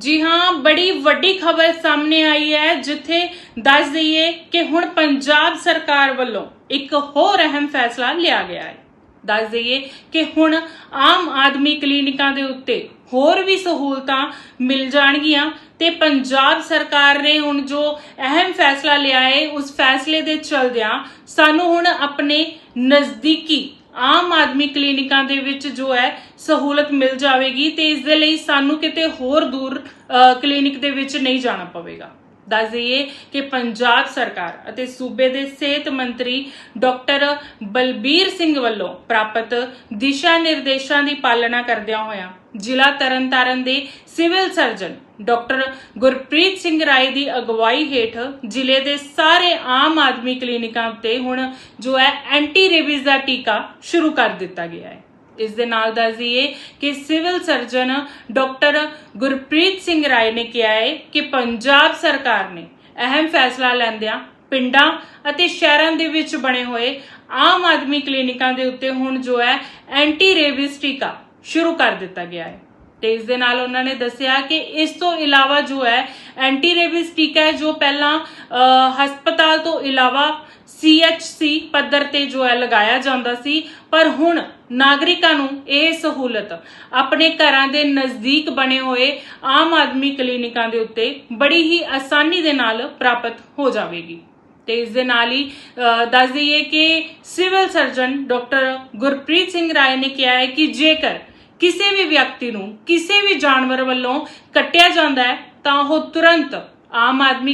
ਜੀ ਹਾਂ, ਬੜੀ ਵੱਡੀ ਖਬਰ ਸਾਹਮਣੇ ਆਈ ਹੈ, ਜਿੱਥੇ ਦੱਸ ਦਈਏ ਕਿ ਹੁਣ ਪੰਜਾਬ ਸਰਕਾਰ ਵੱਲੋਂ ਇੱਕ ਹੋਰ ਅਹਿਮ ਫੈਸਲਾ ਲਿਆ ਗਿਆ ਹੈ। ਦੱਸ ਦਈਏ ਕਿ ਹੁਣ ਆਮ ਆਦਮੀ ਕਲੀਨਿਕਾਂ ਦੇ ਉੱਤੇ ਹੋਰ ਵੀ ਸਹੂਲਤਾਂ ਮਿਲ ਜਾਣਗੀਆਂ ਤੇ ਪੰਜਾਬ ਸਰਕਾਰ ਨੇ ਹੁਣ ਜੋ ਅਹਿਮ ਫੈਸਲਾ ਲਿਆ ਹੈ, ਉਸ ਫੈਸਲੇ ਦੇ ਚਲਦਿਆਂ ਸਾਨੂੰ ਹੁਣ ਆਪਣੇ ਨਜ਼ਦੀਕੀ ਆਮ ਆਦਮੀ ਕਲੀਨਿਕਾਂ ਦੇ ਵਿੱਚ ਜੋ ਹੈ ਸਹੂਲਤ ਮਿਲ ਜਾਵੇਗੀ ਤੇ ਇਸ ਦੇ ਲਈ ਸਾਨੂੰ ਕਿਤੇ ਹੋਰ ਦੂਰ ਅ, ਕਲੀਨਿਕ ਦੇ ਵਿੱਚ ਨਹੀਂ ਜਾਣਾ ਪਵੇਗਾ। ਦੱਸ ਦਈਏ ਕਿ ਪੰਜਾਬ ਸਰਕਾਰ ਅਤੇ ਸੂਬੇ ਦੇ ਸਿਹਤ ਮੰਤਰੀ ਡਾਕਟਰ ਬਲਬੀਰ ਸਿੰਘ ਵੱਲੋਂ ਪ੍ਰਾਪਤ ਦਿਸ਼ਾ ਨਿਰਦੇਸ਼ਾਂ ਦੀ ਪਾਲਣਾ ਕਰਦਿਆਂ ਹੋਇਆਂ ਜ਼ਿਲ੍ਹਾ ਤਰਨਤਾਰਨ ਦੇ civil surgeon doctor Gurpreet Singh Rai ਦੀ ਅਗਵਾਈ ਹੇਠ ਜ਼ਿਲ੍ਹੇ ਦੇ ਸਾਰੇ ਆਮ ਆਦਮੀ ਕਲੀਨਿਕਾਂ ਉੱਤੇ ਹੁਣ ਜੋ ਹੈ ਐਂਟੀ ਰੇਬੀਜ਼ ਦਾ ਟੀਕਾ ਸ਼ੁਰੂ ਕਰ ਦਿੱਤਾ ਗਿਆ ਹੈ। ਇਸ ਦੇ ਨਾਲ ਦੱਸ ਦਈਏ ਕਿ civil surgeon doctor Gurpreet Singh Rai ਨੇ ਕਿਹਾ ਹੈ ਕਿ ਪੰਜਾਬ ਸਰਕਾਰ ਨੇ ਅਹਿਮ ਫੈਸਲਾ ਲੈਂਦਿਆਂ ਪਿੰਡਾਂ ਅਤੇ ਸ਼ਹਿਰਾਂ ਦੇ ਵਿੱਚ ਬਣੇ ਹੋਏ ਆਮ ਆਦਮੀ ਕਲੀਨਿਕਾਂ ਦੇ ਉੱਤੇ ਹੁਣ ਜੋ ਹੈ ਐਂਟੀ ਰੇਬੀਜ਼ ਟੀਕਾ ਸ਼ੁਰੂ ਕਰ ਦਿੱਤਾ ਗਿਆ ਹੈ। ਤੇ ਇਸ ਦੇ ਨਾਲ ਉਹਨਾਂ ਨੇ ਦੱਸਿਆ ਕਿ ਇਸ ਤੋਂ ਇਲਾਵਾ ਜੋ ਹੈ ਐਂਟੀ ਰੇਬਿਸ ਟੀਕਾ ਹੈ ਜੋ ਪਹਿਲਾਂ ਅ, ਹਸਪਤਾਲ ਤੋਂ ਇਲਾਵਾ ਸੀਐਚਸੀ ਪੱਧਰ ਤੇ ਜੋ ਹੈ ਲਗਾਇਆ ਜਾਂਦਾ ਸੀ, ਪਰ ਹੁਣ ਨਾਗਰਿਕਾਂ ਨੂੰ ਇਹ ਸਹੂਲਤ ਆਪਣੇ ਘਰਾਂ ਦੇ ਨਜ਼ਦੀਕ ਬਣੇ ਹੋਏ ਆਮ ਆਦਮੀ ਕਲੀਨਿਕਾਂ ਦੇ ਉੱਤੇ ਬੜੀ ਹੀ ਆਸਾਨੀ ਦੇ ਨਾਲ ਪ੍ਰਾਪਤ ਹੋ ਜਾਵੇਗੀ। ਤੇ ਇਸ ਦੇ ਨਾਲ ਹੀ ਦੱਸ ਦਈਏ ਕਿ civil surgeon doctor Gurpreet Singh Rai ਨੇ ਕਿਹਾ ਹੈ ਕਿ ਜੇਕਰ ਕਿਸੇ ਵੀ ਵਿਅਕਤੀ ਨੂੰ ਕਿਸੇ ਵੀ ਜਾਨਵਰ ਵੱਲੋਂ ਕੱਟਿਆ ਜਾਂਦਾ ਹੈ, ਤਾਂ ਉਹ ਤੁਰੰਤ ਆਮ ਆਦਮੀ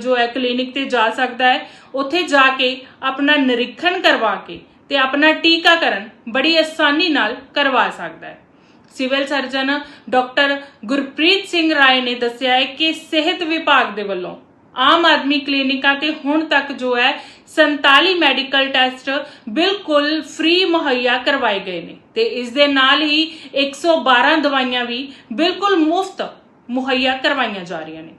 ਜੋ ਹੈ ਕਲੀਨਿਕ ਤੇ ਜਾ ਸਕਦਾ ਹੈ। ਉੱਥੇ ਜਾ ਕੇ ਆਪਣਾ ਨਿਰੀਖਣ ਕਰਵਾ ਕੇ ਤੇ ਆਪਣਾ ਟੀਕਾਕਰਨ ਬੜੀ ਆਸਾਨੀ ਨਾਲ ਕਰਵਾ ਸਕਦਾ ਹੈ। Civil surgeon doctor Gurpreet Singh Rai ਨੇ ਦੱਸਿਆ ਹੈ ਕਿ ਸਿਹਤ ਵਿਭਾਗ ਦੇ ਵੱਲੋਂ ਆਮ ਆਦਮੀ ਕਲੀਨਿਕਾਂ ਤੇ ਹੁਣ ਤੱਕ ਜੋ ਹੈ 47 ਮੈਡੀਕਲ ਟੈਸਟ ਬਿਲਕੁਲ ਫ੍ਰੀ ਮੁਹੱਈਆ ਕਰਵਾਏ ਗਏ ਨੇ ਤੇ ਇਸ ਦੇ ਨਾਲ ਹੀ 112 ਦਵਾਈਆਂ ਵੀ ਬਿਲਕੁਲ ਮੁਫਤ ਮੁਹੱਈਆ ਕਰਵਾਈਆਂ ਜਾ ਰਹੀਆਂ ਨੇ।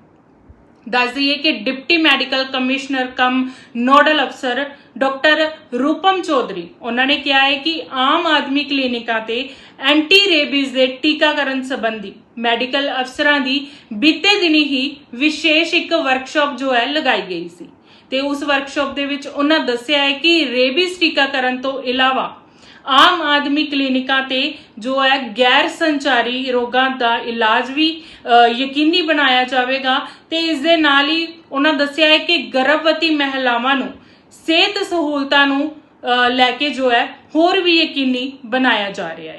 ਦੱਸ ਦਈਏ ਕਿ deputy medical commissioner cum nodal ਅਫਸਰ ਡਾਕਟਰ ਰੂਪਮ ਚੌਧਰੀ, ਉਹਨਾਂ ਨੇ ਕਿਹਾ ਹੈ ਕਿ ਆਮ ਆਦਮੀ ਕਲੀਨਿਕਾਂ ਤੇ ਐਂਟੀ ਰੇਬੀਜ਼ ਦੇ ਟੀਕਾਕਰਨ ਸੰਬੰਧੀ ਮੈਡੀਕਲ ਅਫਸਰਾਂ ਦੀ ਬੀਤੇ ਦਿਨੀ ਹੀ ਵਿਸ਼ੇਸ਼ ਇੱਕ ਵਰਕਸ਼ਾਪ ਜੋ ਹੈ ਲਗਾਈ ਗਈ ਸੀ। ਤੇ ਉਸ ਵਰਕਸ਼ਾਪ ਦੇ ਵਿੱਚ ਉਹਨਾਂ ਦੱਸਿਆ ਹੈ ਕਿ ਰੇਬੀਜ਼ ਟੀਕਾਕਰਨ ਤੋਂ ਇਲਾਵਾ ਆਮ ਆਦਮੀ ਕਲੀਨਿਕਾਂ ਤੇ ਜੋ ਹੈ ਗੈਰ ਸੰਚਾਰੀ ਰੋਗਾਂ ਦਾ ਇਲਾਜ ਵੀ ਯਕੀਨੀ ਬਣਾਇਆ ਜਾਵੇਗਾ ਤੇ ਇਸ ਦੇ ਨਾਲ ਹੀ ਉਹਨਾਂ ਦੱਸਿਆ ਹੈ ਕਿ ਗਰਭਵਤੀ ਮਹਿਲਾਵਾਂ ਨੂੰ ਸਿਹਤ ਸਹੂਲਤਾਂ ਨੂੰ ਲੈ ਕੇ ਜੋ ਹੈ ਹੋਰ ਵੀ ਯਕੀਨੀ ਬਣਾਇਆ ਜਾ ਰਿਹਾ ਹੈ।